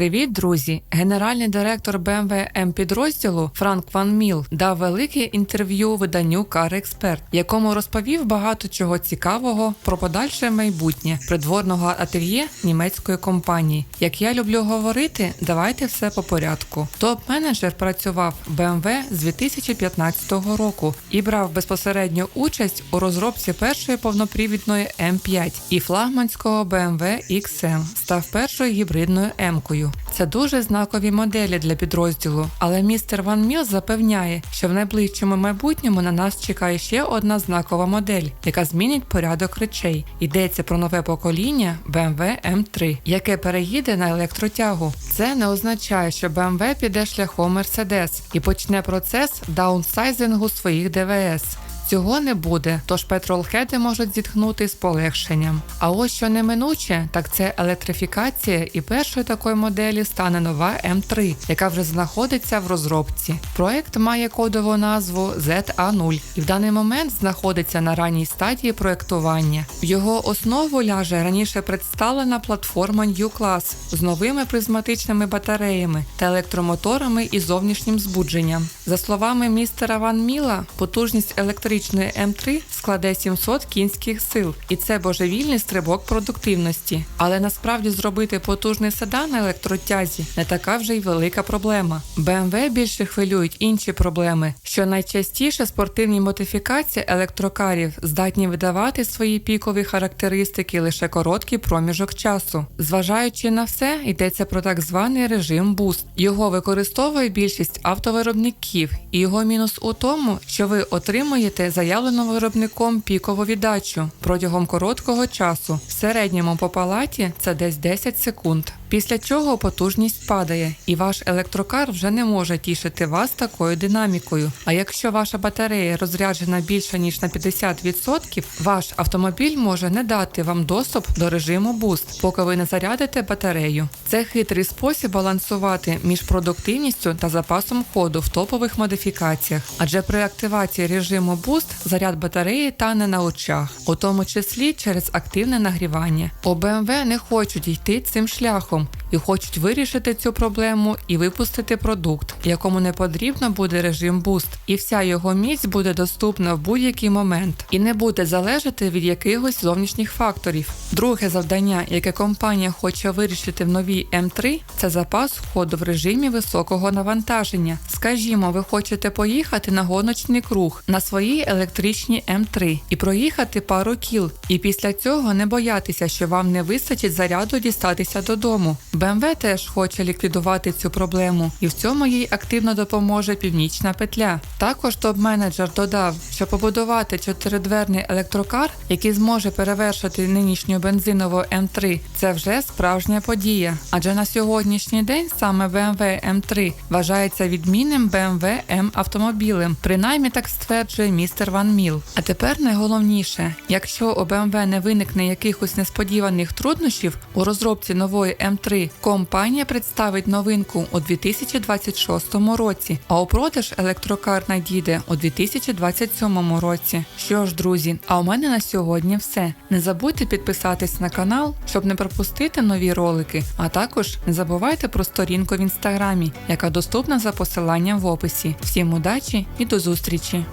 Привіт, друзі! Генеральний директор BMW М підрозділу Франк Ван Міл дав велике інтерв'ю виданню Expert, в якому розповів багато чого цікавого про подальше майбутнє придворного ательє німецької компанії. Як я люблю говорити, давайте все по порядку. Топ-менеджер працював в BMW з 2015 року і брав безпосередню участь у розробці першої повнопривідної М5 і флагманського BMW XM став першою гібридною М-кою. Це дуже знакові моделі для підрозділу, але містер Ван Міл запевняє, що в найближчому майбутньому на нас чекає ще одна знакова модель, яка змінить порядок речей. Йдеться про нове покоління BMW M3, яке переїде на електротягу. Це не означає, що BMW піде шляхом Mercedes і почне процес даунсайзингу своїх ДВС. Цього не буде, тож петролхеди можуть зітхнути з полегшенням. А ось що неминуче, так це електрифікація, і першою такою моделі стане нова М3, яка вже знаходиться в розробці. Проект має кодову назву ZA0 і в даний момент знаходиться на ранній стадії проектування. В його основу ляже раніше представлена платформа New Class з новими призматичними батареями та електромоторами і зовнішнім збудженням. За словами містера Ван Міла, потужність електричної М3 складе 700 кінських сил, і це божевільний стрибок продуктивності. Але насправді зробити потужний седан на електротязі не така вже й велика проблема. BMW більше хвилюють інші проблеми, що найчастіше спортивні модифікації електрокарів здатні видавати свої пікові характеристики лише короткий проміжок часу. Зважаючи на все, йдеться про так званий режим Boost. Його використовує більшість автовиробників, і його мінус у тому, що ви отримуєте заявлену виробником пікову віддачу протягом короткого часу. В середньому по палаті це десь 10 секунд. Після чого потужність падає, і ваш електрокар вже не може тішити вас такою динамікою. А якщо ваша батарея розряджена більше ніж на 50%, ваш автомобіль може не дати вам доступ до режиму Boost, поки ви не зарядите батарею. Це хитрий спосіб балансувати між продуктивністю та запасом ходу в топових модифікаціях, адже при активації режиму Boost заряд батареї тане на очах, у тому числі через активне нагрівання. У BMW не хочуть йти цим шляхом і хочуть вирішити цю проблему і випустити продукт, якому не потрібно буде режим Boost, і вся його міць буде доступна в будь-який момент і не буде залежати від якихось зовнішніх факторів. Друге завдання, яке компанія хоче вирішити в новій М3, це запас ходу в режимі високого навантаження. Скажімо, ви хочете поїхати на гоночний круг на своїй електричній М3 і проїхати пару кіл, і після цього не боятися, що вам не вистачить заряду дістатися додому. BMW теж хоче ліквідувати цю проблему, і в цьому їй активно допоможе північна петля. Також топ-менеджер додав, що побудувати чотиридверний електрокар, який зможе перевершити нинішню бензинову М3, це вже справжня подія. Адже на сьогоднішній день саме BMW M3 вважається відмінним BMW M автомобілем, принаймні так стверджує містер Ван Міл. А тепер найголовніше, якщо у BMW не виникне якихось несподіваних труднощів у розробці нової М3, компанія представить новинку у 2026 році, а у продаж електрокар надійде у 2027 році. Що ж, друзі, а у мене на сьогодні все. Не забудьте підписатись на канал, щоб не пропустити нові ролики, а також не забувайте про сторінку в інстаграмі, яка доступна за посиланням в описі. Всім удачі і до зустрічі!